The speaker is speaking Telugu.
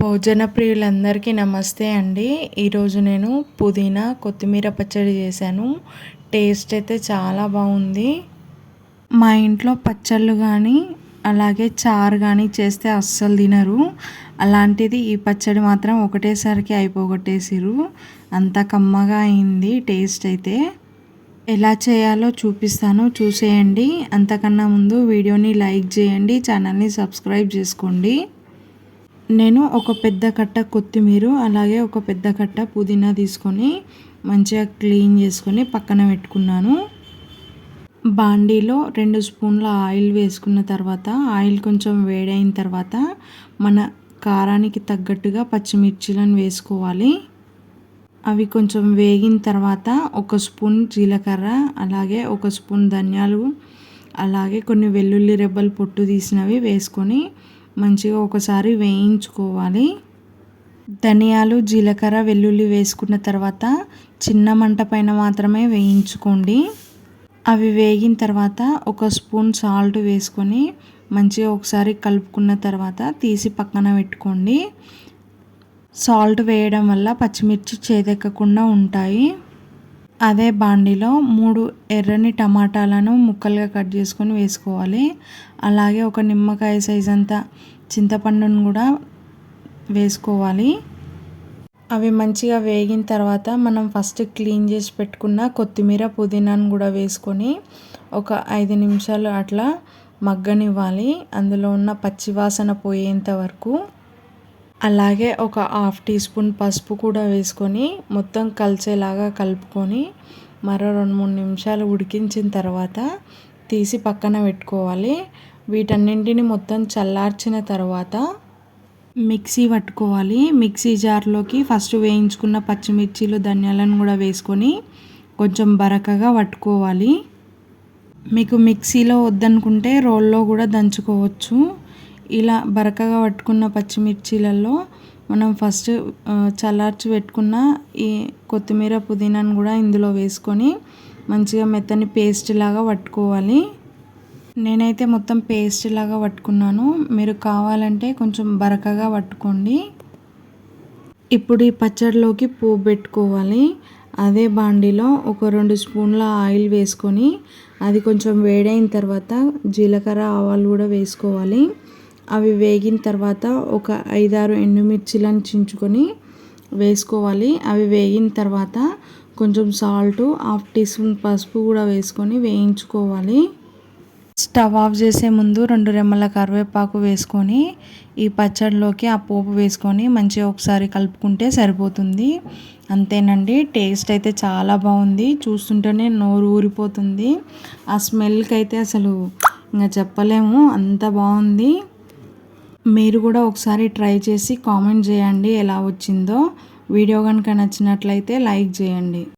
భోజన ప్రియులందరికీ నమస్తే అండి. ఈరోజు నేను పుదీనా కొత్తిమీర పచ్చడి చేశాను. టేస్ట్ అయితే చాలా బాగుంది. మా ఇంట్లో పచ్చళ్ళు కానీ అలాగే చారు కానీ చేస్తే అస్సలు తినరు. అలాంటిది ఈ పచ్చడి మాత్రం ఒకటేసరికి అయిపోగొట్టేసిరు అంత కమ్మగా అయింది టేస్ట్ అయితే. ఎలా చేయాలో చూపిస్తాను. చూసేయండి. అంతకన్నా ముందు వీడియోని లైక్ చేయండి. ఛానల్ని సబ్స్క్రైబ్ చేసుకోండి. నేను ఒక పెద్ద కట్ట కొత్తిమీర అలాగే ఒక పెద్ద కట్ట పుదీనా తీసుకొని మంచిగా క్లీన్ చేసుకొని పక్కన పెట్టుకున్నాను. బాండీలో రెండు స్పూన్ల ఆయిల్ వేసుకున్న తర్వాత ఆయిల్ కొంచెం వేడైన తర్వాత మన కారానికి తగ్గట్టుగా పచ్చిమిర్చిలను వేసుకోవాలి. అవి కొంచెం వేగిన తర్వాత ఒక స్పూన్ జీలకర్ర అలాగే ఒక స్పూన్ ధనియాలు అలాగే కొన్ని వెల్లుల్లి రెబ్బలు పొట్టు తీసినవి వేసుకొని మంచిగా ఒకసారి వేయించుకోవాలి. ధనియాలు జీలకర్ర వెల్లుల్లి వేసుకున్న తర్వాత చిన్న మంట పైన మాత్రమే వేయించుకోండి. అవి వేగిన తర్వాత ఒక స్పూన్ సాల్ట్ వేసుకొని మంచిగా ఒకసారి కలుపుకున్న తర్వాత తీసి పక్కన పెట్టుకోండి. సాల్ట్ వేయడం వల్ల పచ్చిమిర్చి చేదెక్కకుండా ఉంటాయి. అదే బాండిలో మూడు ఎర్రని టమాటాలను ముక్కలుగా కట్ చేసుకొని వేసుకోవాలి. అలాగే ఒక నిమ్మకాయ సైజ్ అంత చింతపండును కూడా వేసుకోవాలి. అవి మంచిగా వేగిన తర్వాత మనం ఫస్ట్ క్లీన్ చేసి పెట్టుకున్న కొత్తిమీర పుదీనాను కూడా వేసుకొని ఒక ఐదు నిమిషాలు అట్లా మగ్గనివ్వాలి. అందులో ఉన్న పచ్చివాసన పోయేంత వరకు అలాగే ఒక హాఫ్ టీ స్పూన్ పసుపు కూడా వేసుకొని మొత్తం కలిసేలాగా కలుపుకొని మరో రెండు మూడు నిమిషాలు ఉడికించిన తర్వాత తీసి పక్కన పెట్టుకోవాలి. వీటన్నింటిని మొత్తం చల్లార్చిన తర్వాత మిక్సీ పట్టుకోవాలి. మిక్సీ జార్లోకి ఫస్ట్ వేయించుకున్న పచ్చిమిర్చీలు ధనియాలను కూడా వేసుకొని కొంచెం బరకగా పట్టుకోవాలి. మీకు మిక్సీలో వద్దనుకుంటే రోల్లో కూడా దంచుకోవచ్చు. ఇలా బరకగా పట్టుకున్న పచ్చిమిర్చీలలో మనం ఫస్ట్ చల్లార్చి పెట్టుకున్న ఈ కొత్తిమీర పుదీనాను కూడా ఇందులో వేసుకొని మంచిగా మెత్తని పేస్ట్ లాగా పట్టుకోవాలి. నేనైతే మొత్తం పేస్ట్ లాగా పట్టుకున్నాను. మీరు కావాలంటే కొంచెం బరకగా పట్టుకోండి. ఇప్పుడు ఈ పచ్చడిలోకి పువ్వు పెట్టుకోవాలి. అదే బాండిలో ఒక రెండు స్పూన్ల ఆయిల్ వేసుకొని అది కొంచెం వేడైన తర్వాత జీలకర్ర ఆవాలు కూడా వేసుకోవాలి. అవి వేగిన తర్వాత ఒక ఐదారు ఎండుమిర్చిలను చించుకొని వేసుకోవాలి. అవి వేగిన తర్వాత కొంచెం సాల్ట్ హాఫ్ టీ స్పూన్ పసుపు కూడా వేసుకొని వేయించుకోవాలి. స్టవ్ ఆఫ్ చేసే ముందు రెండు రెమ్మల కరివేపాకు వేసుకొని ఈ పచ్చడిలోకి ఆ పోపు వేసుకొని మంచిగా ఒకసారి కలుపుకుంటే సరిపోతుంది. అంతేనండి టేస్ట్ అయితే చాలా బాగుంది. చూస్తుంటేనే నోరు ఊరిపోతుంది. ఆ స్మెల్కి అయితే అసలు ఇంకా చెప్పలేము అంత బాగుంది. మీరు కూడా ఒకసారి ట్రై చేసి కామెంట్ చేయండి ఎలా వచ్చిందో. వీడియో కనుక నచ్చినట్లయితే లైక్ చేయండి.